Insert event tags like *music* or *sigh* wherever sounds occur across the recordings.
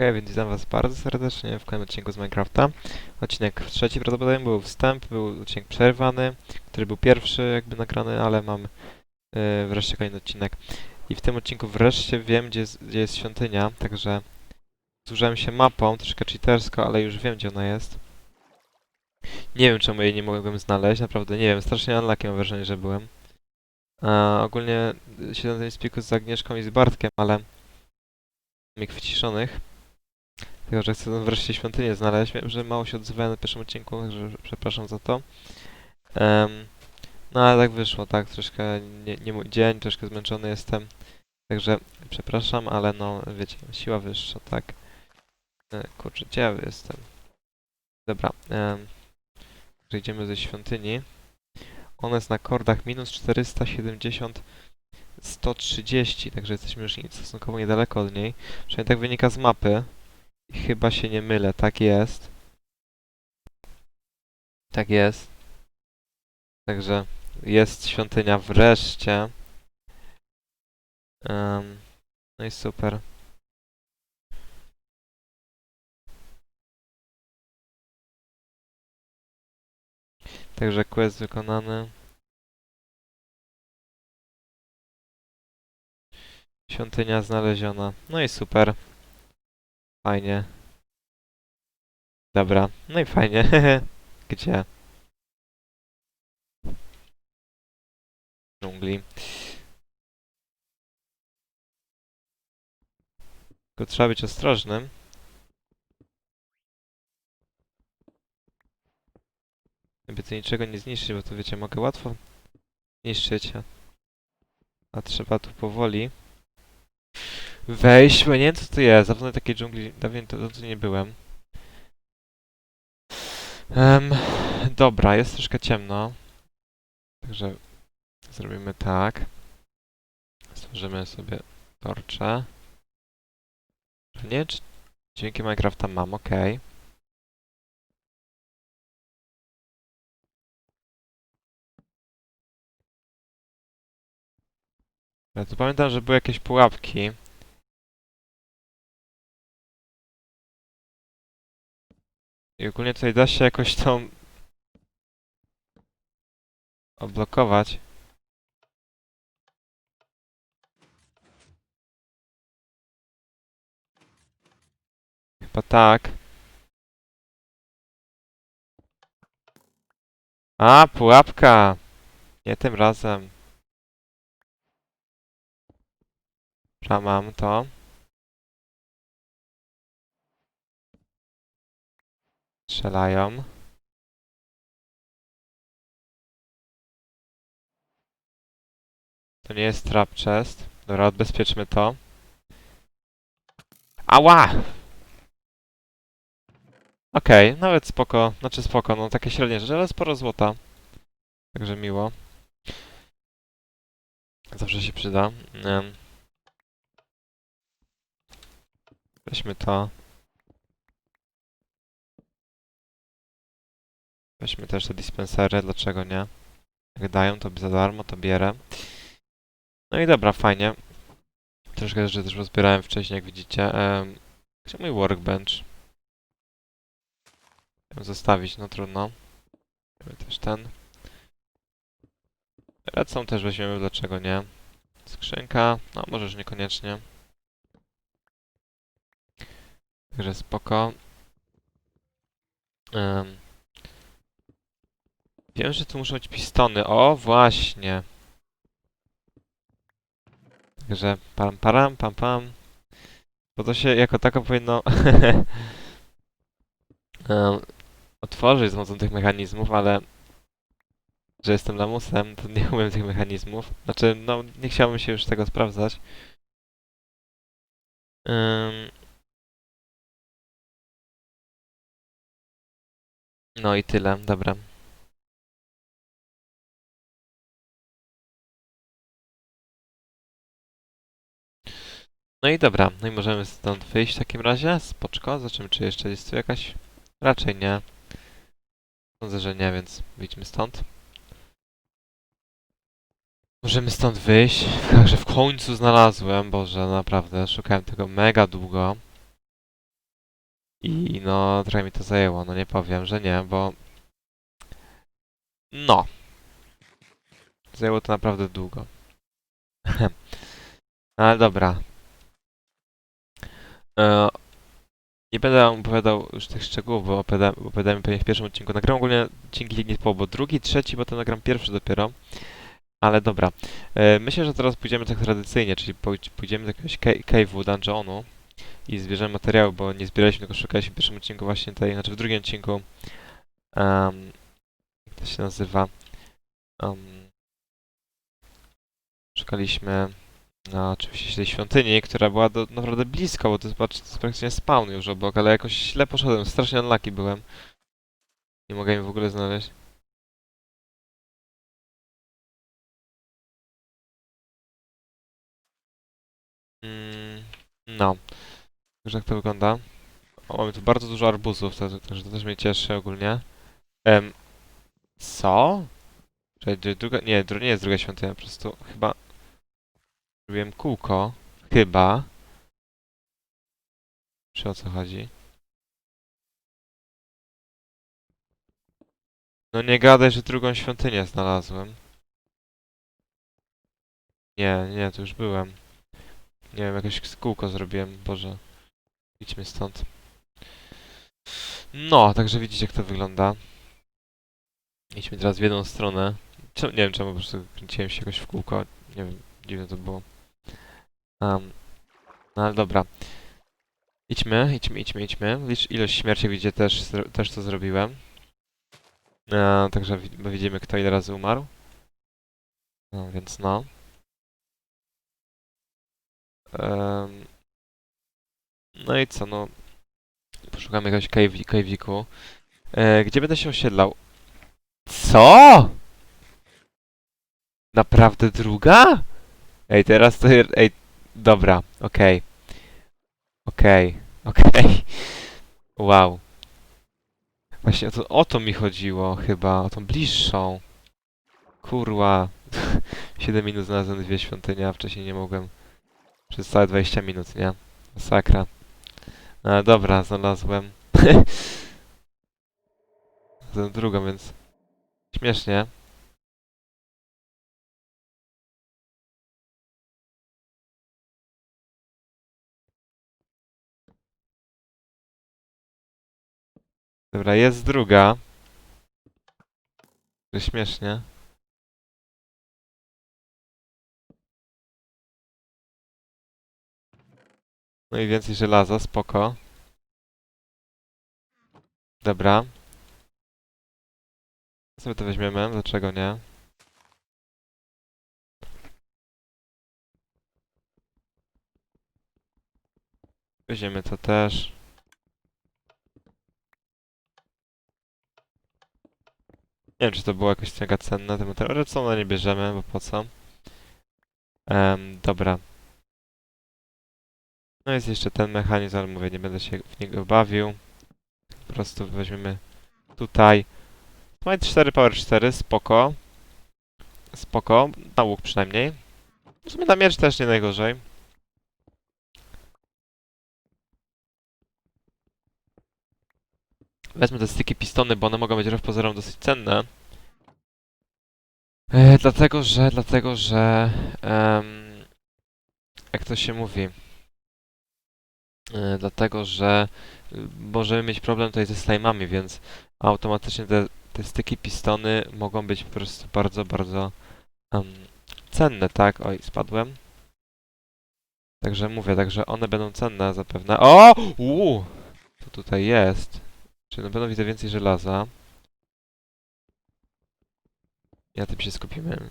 Więc witam was bardzo serdecznie w kolejnym odcinku z Minecrafta. Odcinek trzeci prawdopodobnie był wstęp, był odcinek przerwany, który był pierwszy jakby nagrany, ale mam yy, wreszcie kolejny odcinek. I w tym odcinku wreszcie wiem, gdzie gdzie jest świątynia, także zużyłem się mapą, troszkę cheatersko, ale już wiem, gdzie ona jest. Nie wiem, czemu jej nie mogłem znaleźć, naprawdę nie wiem, strasznie unlucky mam wrażenie, że byłem. A, ogólnie siedzę na tym spiku z Agnieszką i z Bartkiem, ale ich wyciszonych. Tylko, że chcę wreszcie świątynię znaleźć. Wiem, że mało się odzywałem na pierwszym odcinku, także przepraszam za to. Em, no ale tak wyszło, tak, troszkę nie, nie mój dzień, troszkę zmęczony jestem. Także przepraszam, ale no wiecie, siła wyższa, tak. E, kurczę, gdzie ja jestem? Dobra, em, że idziemy ze świątyni. Ona jest na kordach minus 470 130, także jesteśmy już stosunkowo niedaleko od niej. Przynajmniej tak wynika z mapy. Chyba się nie mylę, tak jest. Tak jest. Także jest świątynia wreszcie. Em, no i super. Także quest wykonany. Świątynia znaleziona. No i super. Fajnie. Dobra, no i fajnie. *laughs* Gdzie? Dżungli. Tylko trzeba być ostrożnym. Żeby to niczego nie zniszczyć, bo to wiecie, mogę łatwo niszczyć. a- A trzeba tu powoli wejść, nie wiem co to jest. Dawno takiej dżungli, dawno to, nie byłem. Em, dobra, jest troszkę ciemno. Także zrobimy tak. Stworzymy sobie torcze. Nie, czy dźwięki Minecrafta mam, ok. Ja tu pamiętam, że były jakieś pułapki. I ogólnie tutaj da się jakoś tą odblokować. Chyba tak. A, pułapka! Nie tym razem. Dobra, mam to. Strzelają. To nie jest trap chest. Dobra, odbezpieczmy to. Ała! Okej, nawet spoko. Znaczy spoko, no takie średnie rzeczy, ale sporo złota. Także miło. Zawsze się przyda. Weźmy to. Weźmy też te dispensery, dlaczego nie? Jak dają, to za darmo, to bierę. No i dobra, fajnie. Troszkę rzeczy też rozbierałem wcześniej, jak widzicie. Um, gdzie mój workbench? Chciałem zostawić, no trudno. Weźmy też ten. Redstone też weźmiemy, dlaczego nie? Skrzynka, no możesz niekoniecznie. Także spoko. Wiem, że tu muszą być pistony. O, właśnie. Także pam, param, pam, pam. Bo to się jako tako powinno *laughs* em, otworzyć z pomocą tych mechanizmów, ale że jestem lamusem, to nie umiem tych mechanizmów. Znaczy, no, nie chciałbym się już tego sprawdzać. Em, no i tyle, dobra. No i dobra, no i możemy stąd wyjść w takim razie. Spoczko, zobaczymy czy jeszcze jest tu jakaś... Raczej nie. Sądzę, że nie, więc wyjdźmy stąd. Możemy stąd wyjść. *laughs* Także w końcu znalazłem, Boże, naprawdę, szukałem tego mega długo. I no, trochę mi to zajęło, no nie powiem, że nie, bo... No. Zajęło to naprawdę długo. *laughs* Ale dobra. E, nie będę wam opowiadał już tych szczegółów, bo opowiadałem, opowiadałem pewnie w pierwszym odcinku. Nagram ogólnie odcinki nie po, bo drugi, trzeci, potem nagram pierwszy dopiero. Ale dobra. E, myślę, że teraz pójdziemy tak tradycyjnie, czyli pój- pójdziemy do jakiegoś ca- cave'u, dungeonu i zbierzemy materiały, bo nie zbieraliśmy, tylko szukaliśmy w pierwszym odcinku właśnie tej, znaczy w drugim odcinku um, jak to się nazywa? Um, szukaliśmy no, oczywiście tej świątyni, która była do, naprawdę blisko, bo to jest, jest praktycznie spawn już obok, ale jakoś źle poszedłem, strasznie unlucky byłem. Nie mogę jej w ogóle znaleźć. Mm, no. Także jak to wygląda? O, mamy tu bardzo dużo arbuzów, także to też mnie cieszy ogólnie. Em, co? Czekaj, druga, nie, nie jest druga świątynia, po prostu chyba... Zrobiłem kółko. Chyba. Czy o co chodzi? No nie gadaj, że drugą świątynię znalazłem. Nie, nie, tu już byłem. Nie wiem, jakieś kółko zrobiłem, Boże. Idźmy stąd. No, także widzicie jak to wygląda. Idźmy teraz w jedną stronę. Czemu, nie wiem czemu, po prostu kręciłem się jakoś w kółko. Nie wiem, dziwne to było. Um, no ale dobra. Idźmy, idźmy, idźmy, idźmy. Licz ilość śmierci widzicie też, też to zrobiłem. E, także widzimy kto ile razy umarł. No, więc no. Em, no i co, no. Poszukamy jakiegoś cave'iku. E, gdzie będę się osiedlał? Co? Naprawdę druga? Ej, teraz to... Ej, dobra, okej. Okej, okej. *laughs* Wow. Właśnie o to, o to mi chodziło chyba, o tą bliższą. Kurwa. *laughs* 7 minut znalazłem dwie świątynie, a wcześniej nie mogłem. Przez całe 20 minut, nie? Masakra. No dobra, znalazłem. *laughs* Znalazłem drugą, więc... Śmiesznie. Dobra, jest druga. To śmiesznie. No i więcej żelaza, spoko. Dobra. Sobie to weźmiemy, dlaczego nie? Weźmiemy to też. Nie wiem, czy to było jakoś mega cenne, te materiały, ale co, no nie bierzemy, bo po co? Em, dobra. No jest jeszcze ten mechanizm, ale mówię, nie będę się w niego bawił. Po prostu weźmiemy tutaj. Mamy 4 power 4, spoko. Spoko, na łuk przynajmniej. W sumie na miecz też nie najgorzej. Wezmę te styki pistony, bo one mogą być wbrew dosyć cenne. E, dlatego, że, dlatego, że... jak to się mówi? E, dlatego, że y, możemy mieć problem tutaj ze slajmami, więc automatycznie te, te styki pistony mogą być po prostu bardzo, bardzo cenne, tak? Oj, spadłem. Także mówię, także one będą cenne zapewne. O! Uuu! Co tutaj jest? Czy na pewno widzę więcej żelaza? Na tym się skupimy.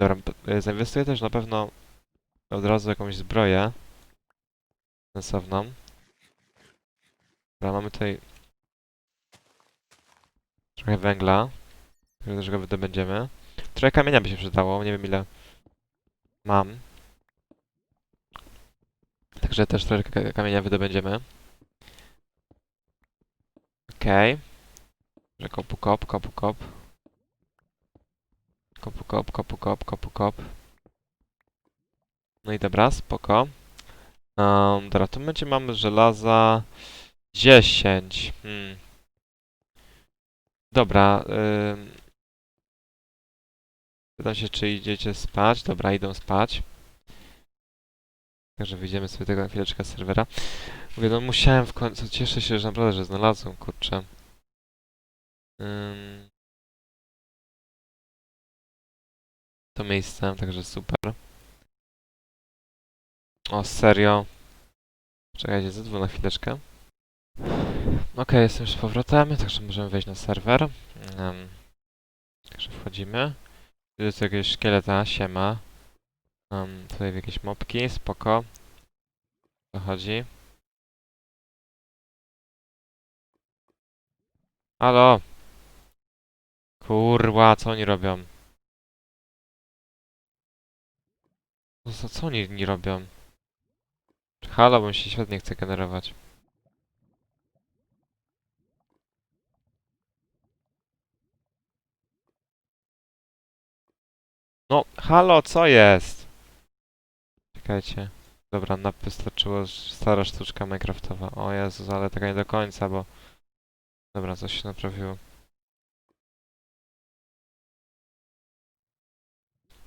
Dobra, e, zainwestuję też na pewno od razu jakąś zbroję sensowną. Dobra, mamy tutaj trochę węgla, który też go wydobędziemy. Trochę kamienia by się przydało, nie wiem ile mam. Także też trochę ka- kamienia wydobędziemy. Okej. Okay. Kopu kop, kopu kop. Kopu kop, kopu kop, kopu kop. No i dobra, spoko. Um, dobra, w momencie mamy żelaza 10. Hmm. Dobra. Pytam się, czy idziecie spać. Dobra, idą spać. Także wyjdziemy sobie tego na chwileczkę z serwera. Mówię, no musiałem w końcu. Cieszę się, że naprawdę, że znalazłem, kurczę. Ym. To miejsce, także super. O, serio. Czekajcie, zadzwonię na chwileczkę. Okej, jestem już z powrotem, także możemy wejść na serwer. Um, także wchodzimy. Tu jest jakieś szkieleta, siema. Um, tutaj jakieś mopki, spoko. Co chodzi? Halo! Kurwa, co oni robią? No co, co oni nie robią? Halo, bo mi się świat nie chce generować. No, halo, co jest? Czekajcie. Dobra, nam wystarczyło stara sztuczka Minecraftowa. O Jezus, ale taka nie do końca, bo... Dobra, coś się naprawiło.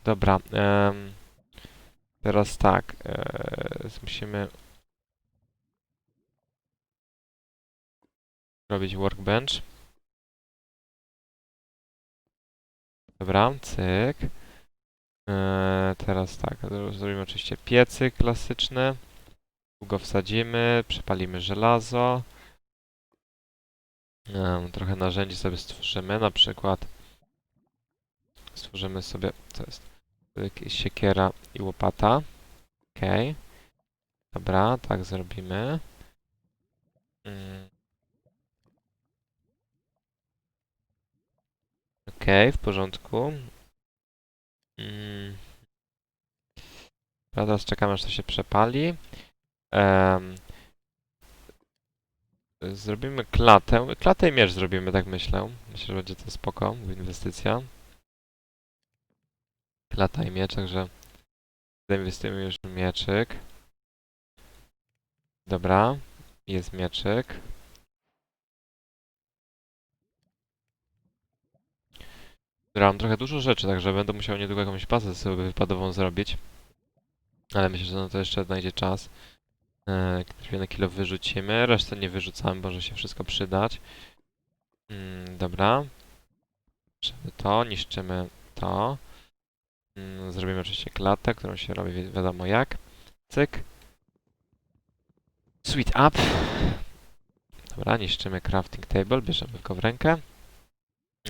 Dobra, em, teraz tak, e, musimy robić workbench. Dobra, cyk. E, teraz tak, zro- zrobimy oczywiście piecyk klasyczny. Tu go wsadzimy, przepalimy żelazo. Em, trochę narzędzi sobie stworzymy, na przykład stworzymy sobie, co jest, siekiera i łopata. Okej. Dobra, tak zrobimy. Mm. Okej, w porządku. Mm. Dobra, Teraz czekamy aż to się przepali. Em, zrobimy klatę. Klatę i miecz zrobimy, tak myślę. Myślę, że będzie to spoko, inwestycja. Klata i miecz, także zainwestujemy już w mieczyk. Dobra, jest mieczyk. Dobra, mam trochę dużo rzeczy, także będę musiał niedługo jakąś bazę sobie wypadową zrobić. Ale myślę, że na to jeszcze znajdzie czas. E, na kilo wyrzucimy, resztę nie wyrzucamy, może się wszystko przydać. Mm, dobra. Niszczymy to, niszczymy to. Mm, zrobimy oczywiście klatę, którą się robi wi- wiadomo jak. Cyk. Sweet up. Dobra, niszczymy crafting table, bierzemy go w rękę.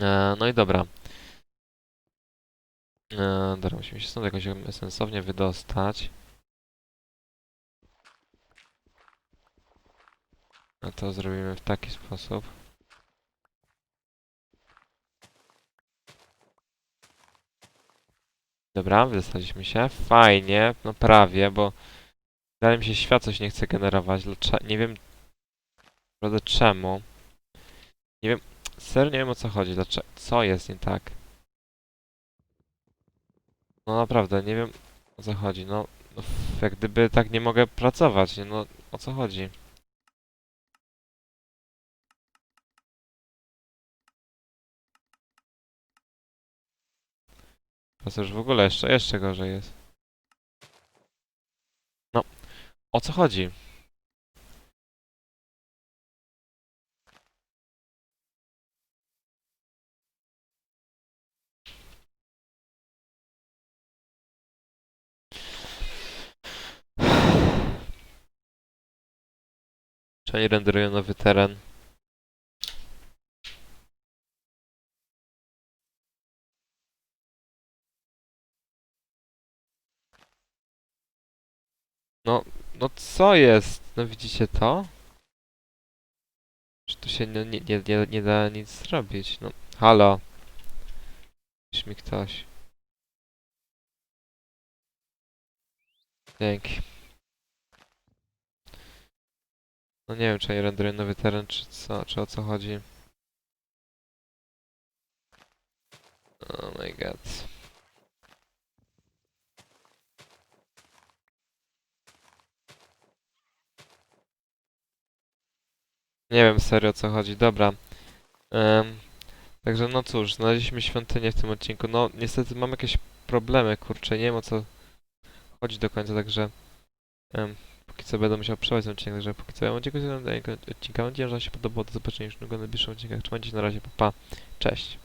E, no i dobra. E, dobra, musimy się stąd jakoś sensownie wydostać. A to zrobimy w taki sposób. Dobra, wydostaliśmy się. Fajnie, no prawie, bo dalej mi się świat coś nie chce generować. Dlacze nie wiem naprawdę czemu. Nie wiem, serio nie wiem o co chodzi. Dlaczego? Co jest nie tak? No naprawdę, nie wiem o co chodzi. No, no jak gdyby tak nie mogę pracować, nie? No, o co chodzi? To już w ogóle jeszcze, jeszcze gorzej jest. No, o co chodzi? Czyli renderują nowy teren. No, no co jest? No widzicie to? Że tu się nie, nie, nie, nie, nie da nic zrobić. No, halo. Pisz mi ktoś. Dzięki. No nie wiem, czy oni renderują nowy teren, czy co, czy o co chodzi. Oh my god. Nie wiem serio o co chodzi, dobra. Em, także no cóż, znaleźliśmy świątynię w tym odcinku. No niestety mam jakieś problemy, kurczę, nie wiem o co chodzi do końca, także em, póki co będę musiał przełać ten odcinek, także póki co ja mam dziękuję za oglądanie odcinka. Mam nadzieję, że się podobało. Do zobaczenia już w najbliższych odcinkach. Trzymajcie się na razie, pa, pa. Cześć.